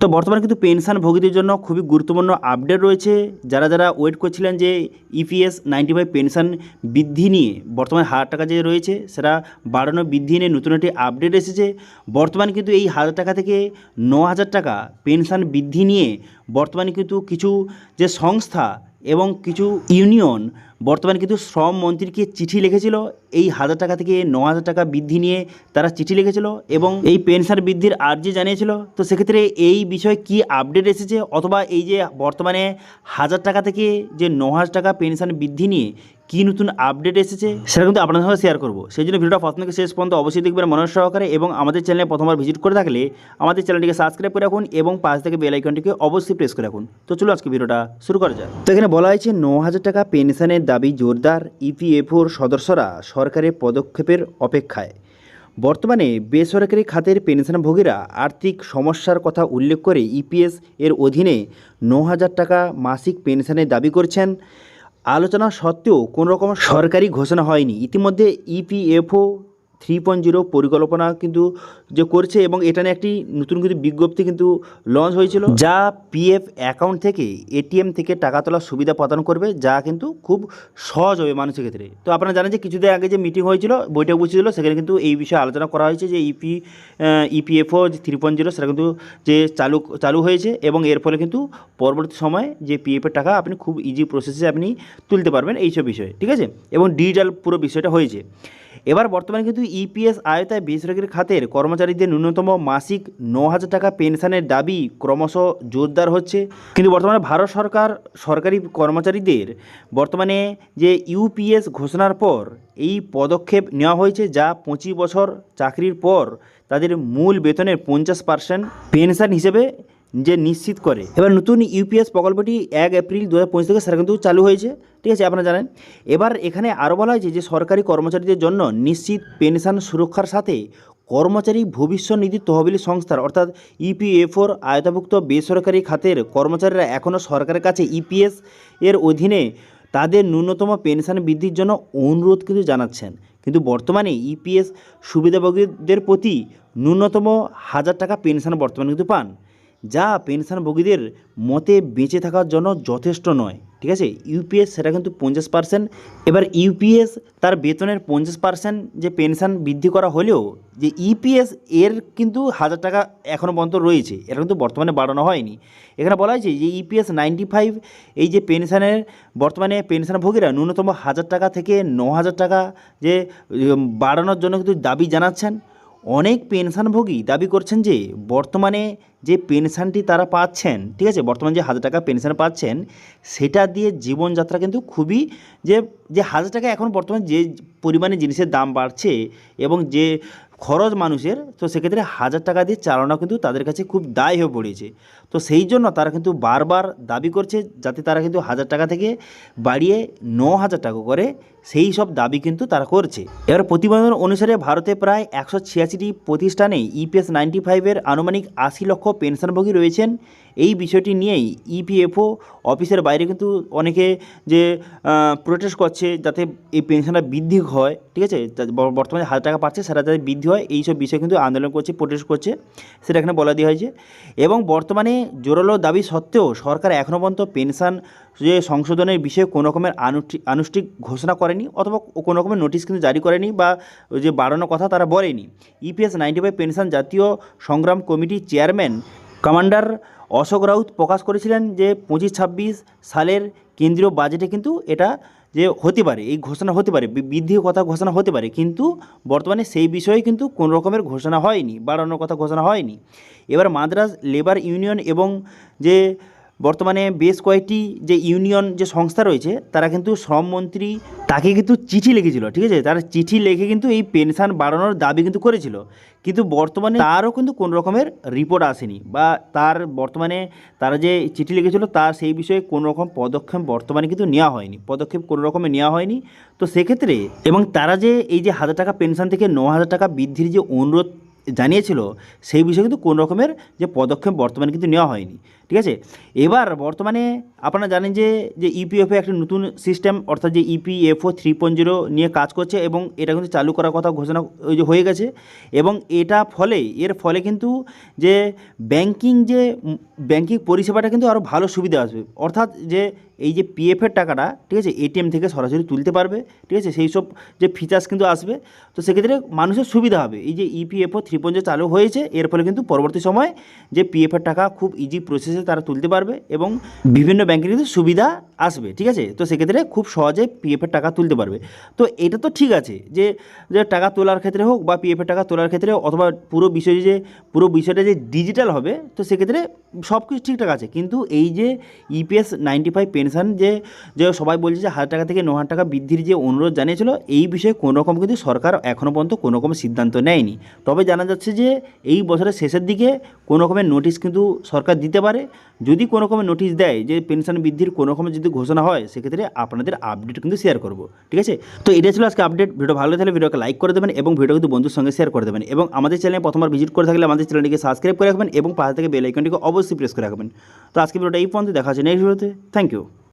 তো বর্তমানে কিন্তু পেনশন ভোগীদের জন্য খুবই গুরুত্বপূর্ণ আপডেট রয়েছে। যারা যারা ওয়েট করছিলেন যে ইপিএস নাইনটি ফাইভ পেনশন বৃদ্ধি নিয়ে বর্তমানে হাজার টাকা যে রয়েছে, সেটা বাড়ানো বৃদ্ধি নিয়ে নতুন একটি আপডেট এসেছে। বর্তমানে কিন্তু এই হাজার টাকা থেকে ন হাজার টাকা পেনশন বৃদ্ধি নিয়ে বর্তমানে কিন্তু কিছু যে সংস্থা এবং কিছু ইউনিয়ন বর্তমানে কিন্তু শ্রম মন্ত্রীকে চিঠি লিখেছিল। এই হাজার টাকা থেকে ন হাজার টাকা বৃদ্ধি নিয়ে তারা চিঠি লিখেছিল এবং এই পেনশন বৃদ্ধির আর্জি জানিয়েছিল। তো সেক্ষেত্রে এই বিষয়ে কি আপডেট এসেছে? অথবা এই যে বর্তমানে হাজার টাকা থেকে যে ন হাজার টাকা পেনশন বৃদ্ধি নিয়ে কী নতুন আপডেট এসেছে, সেটা কিন্তু আপনাদের সঙ্গে শেয়ার করব। সেই জন্য ভিডিওটা প্রথম থেকে শেষ পর্যন্ত অবশ্যই দেখবেন মনোজ সহকারে এবং আমাদের চ্যানেলে প্রথমবার ভিজিট করে থাকলে আমাদের চ্যানেলটিকে সাবস্ক্রাইব করে রাখুন এবং পাশ থেকে বেল আইকনটিকে অবশ্যই প্রেস করে রাখুন। তো চলো আজকে ভিডিওটা শুরু করা যায় তো এখানে বলা হয়েছে ন হাজার টাকা পেনশনের দাবি জোরদার ইপিএফওর সদস্যরা সরকারের পদক্ষেপের অপেক্ষায়। বর্তমানে বেসরকারি খাতের পেনশনভোগীরা আর্থিক সমস্যার কথা উল্লেখ করে ইপিএস এর অধীনে ন হাজার টাকা মাসিক পেনশনের দাবি করছেন। আলোচনা সত্ত্বেও কোনোরকম সরকারি ঘোষণা হয়নি। ইতিমধ্যে ইপিএফও থ্রি পয়েন্ট জিরো পরিকল্পনা কিন্তু যে করছে এবং এটা নিয়ে একটি নতুন কিন্তু বিজ্ঞপ্তি কিন্তু লঞ্চ হয়েছিল। যা পিএফ অ্যাকাউন্ট থেকে এটিএম থেকে টাকা তোলার সুবিধা প্রদান করবে, যা কিন্তু খুব সহজ হবে মানুষের ক্ষেত্রে। তো আপনারা জানেন যে কিছুদিন আগে যে মিটিং হয়েছিল, বৈঠক বসেছিল, সেখানে কিন্তু এই বিষয়ে আলোচনা করা হয়েছে যে E ইপি ইপিএফও যে থ্রি পয়েন্ট জিরো, সেটা কিন্তু যে চালু চালু হয়েছে এবং এর ফলে কিন্তু পরবর্তী সময়ে যে পিএফের টাকা আপনি খুব ইজি প্রসেসে আপনি তুলতে পারবেন এইসব বিষয়ে, ঠিক আছে? এবং ডিজিটাল পুরো বিষয়টা হয়েছে। এবার বর্তমানে কিন্তু ইপিএস আয়তায় বেসরকারি খাতের কর্মচারীদের ন্যূনতম মাসিক ন হাজার টাকা পেনশনের দাবি ক্রমশ জোরদার হচ্ছে। কিন্তু বর্তমানে ভারত সরকার, সরকারি কর্মচারীদের বর্তমানে যে ইউপিএস ঘোষণার পর এই পদক্ষেপ নেওয়া হয়েছে, যা পঁচিশ বছর চাকরির পর তাদের মূল বেতনের পঞ্চাশ পার্সেন্ট পেনশন হিসেবে যে নিশ্চিত করে। এবার নতুন ইউপিএস প্রকল্পটি এক এপ্রিল দু হাজার পঁচিশ থেকে সেটা কিন্তু চালু হয়েছে, ঠিক আছে, আপনারা জানেন। এবার এখানে আরও বলা হয়েছে যে সরকারি কর্মচারীদের জন্য নিশ্চিত পেনশন সুরক্ষার সাথে কর্মচারী ভবিষ্যৎ নিধি তহবিল সংস্থার, অর্থাৎ ইপিএফওর আয়তাভুক্ত বেসরকারি খাতের কর্মচারীরা এখনও সরকারের কাছে ইপিএস এর অধীনে তাদের ন্যূনতম পেনশন বৃদ্ধির জন্য অনুরোধ কিন্তু জানাচ্ছেন। কিন্তু বর্তমানে ইপিএস সুবিধাভোগীদের প্রতি ন্যূনতম হাজার টাকা পেনশন বর্তমানে কিন্তু পান। যা পেনশনভোগীদের মতে বেঁচে থাকার জন্য যথেষ্ট নয়, ঠিক আছে? ইউপিএস সেটা কিন্তু পঞ্চাশ পার্সেন্ট এবার ইউপিএস তার বেতনের পঞ্চাশ পার্সেন্ট যে পেনশন বৃদ্ধি করা হলেও যে ইপিএস এর কিন্তু হাজার টাকা এখনও পর্যন্ত রয়েছে, এটা কিন্তু বর্তমানে বাড়ানো হয়নি। এখানে বলা হয়েছে যে ইপিএস নাইনটি ফাইভ, এই যে পেনশনের বর্তমানে পেনশনভোগীরা ন্যূনতম হাজার টাকা থেকে ন হাজার টাকা যে বাড়ানোর জন্য কিন্তু দাবি জানাচ্ছেন। অনেক পেনশনভোগী দাবি করছেন যে বর্তমানে যে পেনশনটি তারা পাচ্ছেন, ঠিক আছে? বর্তমানে যে হাজার টাকা পেনশন পাচ্ছেন, সেটা দিয়ে জীবনযাত্রা কিন্তু খুবই যে যে হাজার টাকা এখন বর্তমানে যে পরিমাণে জিনিসের দাম বাড়ছে এবং যে খরচ মানুষের, তো সেক্ষেত্রে হাজার টাকা দিয়ে চালানো কিন্তু তাদের কাছে খুব দায় হয়ে পড়েছে। তো সেই জন্য তারা কিন্তু বারবার দাবি করছে যাতে তারা কিন্তু হাজার টাকা থেকে বাড়িয়ে ন হাজার টাকা করে সেই সব দাবি কিন্তু তারা করছে। এবার প্রতিবেদন অনুসারে ভারতে প্রায় একশো ছিয়াশিটি প্রতিষ্ঠানে ইপিএস নাইনটি ফাইভের আনুমানিক আশি লক্ষ পেনশনভোগী রয়েছেন। এই বিষয়টি নিয়েই ইপিএফও অফিসের বাইরে কিন্তু অনেকে যে প্রোটেস্ট করছে যাতে এই পেনশনটা বৃদ্ধি হয়, ঠিক আছে? বর্তমানে হাজার টাকা পাচ্ছে, সেটা যাতে বৃদ্ধি হয় এই সব বিষয়ে কিন্তু আন্দোলন করছে প্রোটেস্ট করছে, সেটা এখানে বলা দেওয়া হয়েছে। এবং বর্তমানে জোরালো দাবি সত্ত্বেও সরকার এখনও পর্যন্ত পেনশন যে সংশোধনের বিষয়ে কোনো রকমের আনুষ্ঠিক ঘোষণা করেনি অথবা কোনো রকমের নোটিশ কিন্তু জারি করেনি বা যে বাড়ানোর কথা তারা বলেনি। ইপিএস নাইনটি ফাইভ পেনশন জাতীয় সংগ্রাম কমিটির চেয়ারম্যান কমান্ডার অশোক রাউত প্রকাশ করেছিলেন যে পঁচিশ ছাব্বিশ সালের কেন্দ্রীয় বাজেটে কিন্তু এটা যে হতে পারে, এই ঘোষণা হতে পারে বৃদ্ধির কথা ঘোষণা হতে পারে। কিন্তু বর্তমানে সেই বিষয়ে কিন্তু কোনো রকমের ঘোষণা হয়নি, বাড়ানোর কথা ঘোষণা হয়নি। এবার মাদ্রাস লেবার ইউনিয়ন এবং যে বর্তমানে বেশ কয়েকটি যে ইউনিয়ন যে সংস্থা রয়েছে, তারা কিন্তু শ্রমমন্ত্রী তাকে কিন্তু চিঠি লিখেছিল, ঠিক আছে? তারা চিঠি লিখে কিন্তু এই পেনশন বাড়ানোর দাবি কিন্তু করেছিল। কিন্তু বর্তমানে তারও কিন্তু কোনো রকমের রিপোর্ট আসেনি বা তার বর্তমানে তারা যে চিঠি লিখেছিল, তার সেই বিষয়ে কোনো রকম পদক্ষেপ বর্তমানে কিন্তু নেওয়া হয়নি। পদক্ষেপ কোনো রকমের নেওয়া হয়নি। তো সেক্ষেত্রে এবং তারা যে এই যে হাজার টাকা পেনশন থেকে ন হাজার টাকা বৃদ্ধির যে অনুরোধ জানিয়েছিল, সেই বিষয়ে কিন্তু কোনো রকমের যে পদক্ষেপ বর্তমানে কিন্তু নেওয়া হয়নি। ঠিক আছে? এবার বর্তমানে আপনারা জানেন যে যে ইপিএফও একটা নতুন সিস্টেম অর্থাৎ যে ইপিএফও থ্রি পয়েন্ট জিরো নিয়ে কাজ করছে এবং এটা কিন্তু চালু করার কথা ঘোষণা ওই যে হয়ে গেছে এবং এটা ফলে, এর ফলে কিন্তু যে ব্যাংকিং যে ব্যাংকিং পরিষেবাটা কিন্তু আরও ভালো সুবিধা আসবে অর্থাৎ যে এই যে পিএফের টাকাটা, ঠিক আছে এটিএম থেকে সরাসরি তুলতে পারবে, ঠিক আছে? সেই সব যে ফিচার্স কিন্তু আসবে। তো সেক্ষেত্রে মানুষের সুবিধা হবে। এই যে ইপিএফও থ্রি পয়েন্ট চালু হয়েছে। এর ফলে কিন্তু পরবর্তী সময় যে পিএফের টাকা খুব ইজি প্রসেসে তারা তুলতে পারবে এবং বিভিন্ন ব্যাংকের কিন্তু সুবিধা আসবে, ঠিক আছে? তো সেক্ষেত্রে খুব সহজে পিএফের টাকা তুলতে পারবে। তো এটা তো ঠিক আছে যে টাকা তোলার ক্ষেত্রে হোক বা পিএফের টাকা তোলার ক্ষেত্রে অথবা পুরো বিষয় যে, পুরো বিষয়টা যে ডিজিটাল হবে, তো সেক্ষেত্রে সব কিছু ঠিকঠাক আছে। কিন্তু এই যে ইপিএস নাইনটি ফাইভ পেনশন যে যে সবাই বলছে যে হাজার টাকা থেকে ন হাজার টাকা বৃদ্ধির যে অনুরোধ জানিয়েছিল, এই বিষয়ে কোনোরকম কিন্তু সরকার এখনও পর্যন্ত কোনো রকম সিদ্ধান্ত নেয়নি। তবে জানা যাচ্ছে যে এই বছরের শেষের দিকে কোনো রকমের নোটিশ কিন্তু সরকার দিতে পারে। যদি কোনো রকমের নোটিশ দেয় যে পেনশন বৃদ্ধির কোনো রকমের যদি ঘোষণা হয়, সেক্ষেত্রে আপনাদের আপডেট কিন্তু শেয়ার করব, ঠিক আছে? তো এটা ছিল আজকে আপডেট ভিডিও ভালো লাগলে ভিডিওকে লাইক করে দেবেন এবং ভিডিও কিন্তু বন্ধুর সঙ্গে শেয়ার করে দেবেন এবং আমাদের চ্যানেলে প্রথমবার ভিজিট করে থাকলে আমাদের চ্যানেলটিকে সাবস্ক্রাইব করে রাখবেন এবং পাশে থেকে বেল আইকনটিকে অবশ্যই প্রেস করে রাখবেন। তো আজকে ভিডিওটা এই পর্যন্ত, দেখা হচ্ছে নেক্সট ভিডিওতে থ্যাংক ইউ